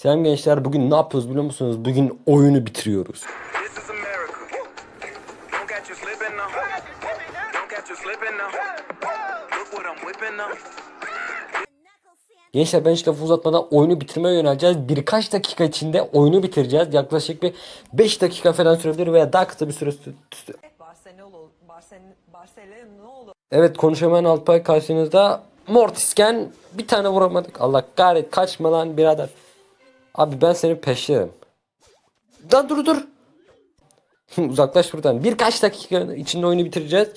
Selam gençler bugün ne yapıyoruz biliyor musunuz? Bugün oyunu bitiriyoruz. Gençler ben hiç lafı uzatmadan oyunu bitirmeye yöneleceğiz. Birkaç dakika içinde oyunu bitireceğiz. Yaklaşık bir 5 dakika falan sürebilir veya daha kısa bir süre Evet konuşamayan Alpay karşınızda. Mortisken bir tane vuramadık. Allah kahret kaçma lan birader. Abi ben seni peşlerim. Lan dur dur. Uzaklaş buradan. Birkaç dakika içinde oyunu bitireceğiz.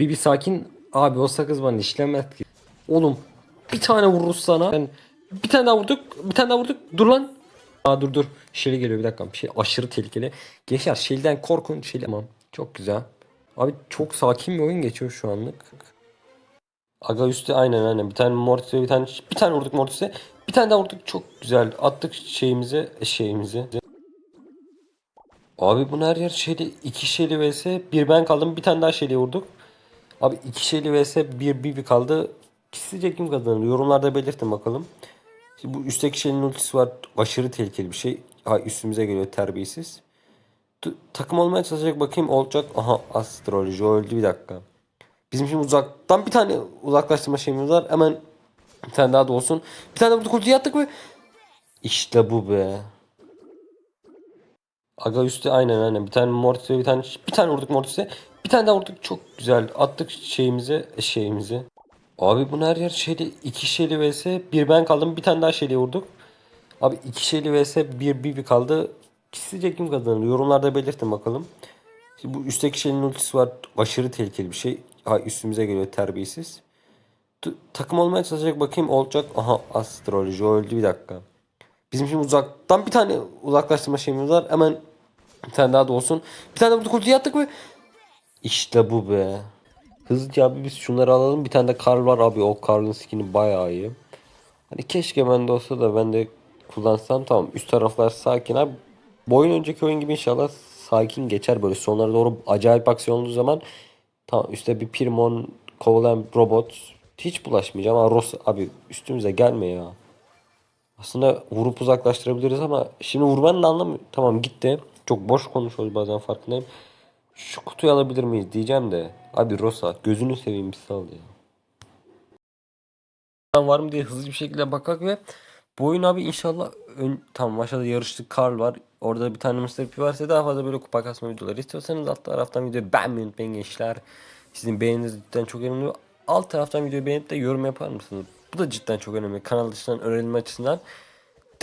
Bir bir sakin. Abi o sakız bana işlemez ki. Oğlum bir tane vururuz sana. Ben bir tane daha vurduk. Bir tane daha vurduk. Dur lan. Aa dur dur. Şeli geliyor bir dakika. Bir şey aşırı tehlikeli. Gençler Şeli'den korkun. Şeli tamam. Çok güzel. Abi çok sakin bir oyun geçiyor şu anlık. Aga üstte aynen aynen. Bir tane Mortis'e bir tane bir tane vurduk Mortis'e. Bir tane daha vurduk. Çok güzel. Attık şeyimizi, şeyimizi. Abi bu her yer şeyli iki şeyli vs bir ben kaldım. Bir tane daha şeyli vurduk. Abi iki şeyli vs bir bir, bir kaldı. Sizce kim kazanır? Yorumlarda belirtin bakalım. Şimdi bu üstteki şeyin ultisi var. Aşırı tehlikeli bir şey. Ha üstümüze geliyor terbiyesiz. Tu- takım olmaya çalışacak bakayım olacak. Aha astroloji öldü bir dakika. Bizim şimdi uzaktan bir tane uzaklaştırma şeyimiz var. Hemen bir tane daha da olsun. Bir tane vurduk ultiyi attık ve işte bu be. Aga üstte aynen aynen. Bir tane Mortis'e bir tane bir tane vurduk Mortis'e. Bir tane daha vurduk. Çok güzel. Attık şeyimizi, şeyimizi. Abi bu her yer şeyli iki şeyli vs bir ben kaldım. Bir tane daha şeyli vurduk. Abi iki şeyli vs bir bir, bir kaldı. Sizce kim kazanır? Yorumlarda belirtin bakalım. Şimdi bu üstteki şeyin ultisi var. Aşırı tehlikeli bir şey. Ha üstümüze geliyor terbiyesiz. Takım olmaya çalışacak bakayım olacak. Aha astroloji öldü bir dakika. Bizim şimdi uzaktan bir tane uzaklaştırma şeyimiz var. Hemen bir tane daha da olsun. Bir tane vurduk ultiyi attık ve işte bu be. Hızlıca abi biz şunları alalım. Bir tane de Karl var abi. O Karl'ın skin'i bayağı iyi. Hani keşke bende olsa da ben de kullansam tamam. Üst taraflar sakin abi. Bu oyun önceki oyun gibi inşallah sakin geçer böyle. Sonlara doğru acayip aksiyon olduğu zaman tamam üstte bir Pirmon kovalayan robot hiç bulaşmayacağım ama Ross abi üstümüze gelme ya. Aslında vurup uzaklaştırabiliriz ama şimdi vurmanın anlamı tamam gitti. Çok boş konuşuyoruz bazen farkındayım. Şu kutuyu alabilir miyiz diyeceğim de. Abi Rosa gözünü seveyim bir sal ya. Var mı diye hızlı bir şekilde bakak ve bu oyun abi inşallah ön, tamam aşağıda yarıştık Karl var. Orada bir tane Mr. P varsa daha fazla böyle kupa kasma videoları istiyorsanız alt taraftan videoyu beğenmeyi unutmayın gençler. Sizin beğeniniz cidden çok önemli. Alt taraftan videoyu beğenip de yorum yapar mısınız? Bu da cidden çok önemli. Kanal dışından öğrenilme açısından.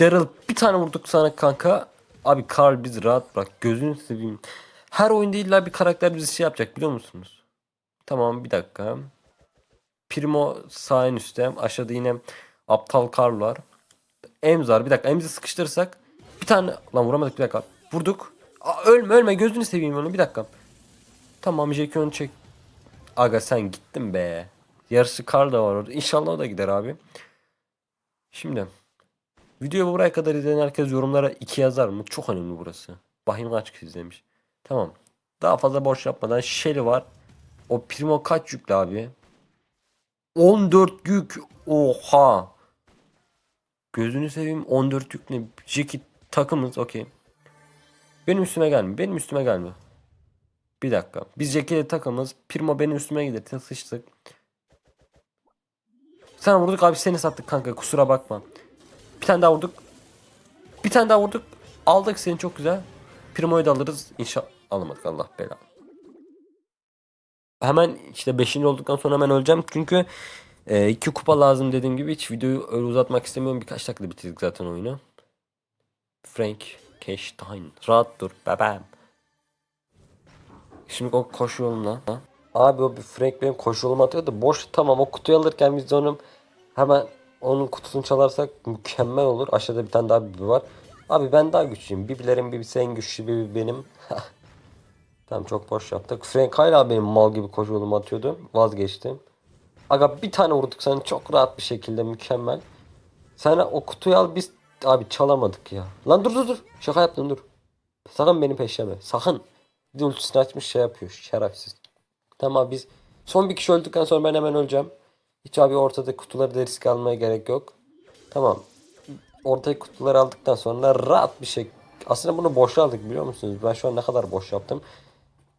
Daryl bir tane vurduk sana kanka. Abi Carl bizi rahat bırak. Gözünü seveyim. Her oyunda illa bir karakter bizi şey yapacak biliyor musunuz? Tamam bir dakika. Primo sağ en üstte. Aşağıda yine aptal Carl var. Ems var. Bir dakika Ems'i sıkıştırırsak. Bir tane. Lan vuramadık bir dakika. Vurduk. Aa, ölme ölme gözünü seveyim onu bir dakika. Tamam onu çek. Aga sen gittin be. Yarısı Carl da var orada. İnşallah o da gider abi. Şimdi. Videoyu buraya kadar izleyen herkes yorumlara 2 yazar mı? Çok önemli burası. Bahim kaç kişi izlemiş. Tamam. Daha fazla boş yapmadan Shelly var. O Primo kaç yüklü abi? 14 yük. Oha. Gözünü seveyim 14 yük ne? Jackie takımız okey. Benim üstüme gelme. Benim üstüme gelme. Bir dakika. Biz Jackie ile takımız. Primo benim üstüme giderse sıçtık. Sen vurduk abi seni sattık kanka kusura bakma. Bir tane daha vurduk. Bir tane daha vurduk. Aldık seni çok güzel. Primo'yu da alırız. İnşallah alamadık Allah belanı. Hemen işte 5. olduktan sonra hemen öleceğim. Çünkü e, iki kupa lazım dediğim gibi hiç videoyu öyle uzatmak istemiyorum. Birkaç dakikada bitirdik zaten oyunu. Frank Cashstein. Rahat dur bebeğim. Şimdi o koşu yoluna. Abi o bir Frank benim koşu yoluma atıyor da boş tamam o kutuyu alırken biz de onun hemen onun kutusunu çalarsak mükemmel olur. Aşağıda bir tane daha bibi var. Abi ben daha güçlüyüm. Bibilerin bibisi en güçlü bibi benim. tamam çok boş yaptık. Frank hala benim mal gibi koşu yoluma atıyordu. Vazgeçtim. Aga bir tane vurduk sana çok rahat bir şekilde mükemmel. Sana o kutuyu al biz abi çalamadık ya. Lan dur dur dur. Şaka yaptım dur. Sakın beni peşleme. Sakın. Bir de ultisini açmış şey yapıyor. Şerefsiz. Tamam biz son bir kişi öldükten sonra ben hemen öleceğim. Hiç abi ortada kutuları da risk almaya gerek yok. Tamam. ortaya kutuları aldıktan sonra rahat bir şey. Aslında bunu boşa aldık biliyor musunuz? Ben şu an ne kadar boş yaptım.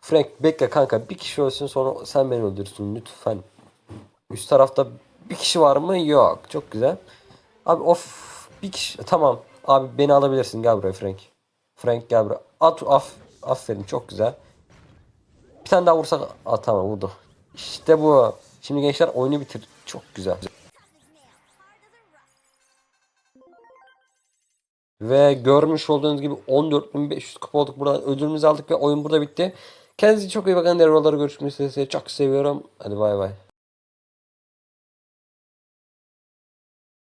Frank bekle kanka bir kişi ölsün sonra sen beni öldürsün lütfen. Üst tarafta bir kişi var mı? Yok. Çok güzel. Abi of bir kişi tamam. Abi beni alabilirsin gel buraya Frank. Frank gel buraya. At af aferin çok güzel. Bir tane daha vursak Aa, vurdu. İşte bu. Şimdi gençler oyunu bitir. Çok güzel. Ve görmüş olduğunuz gibi 14.500 kupa olduk. Buradan ödülümüzü aldık ve oyun burada bitti. Kendinize çok iyi bakın. Videolarda görüşmek üzere. Çok seviyorum. Hadi bay bay.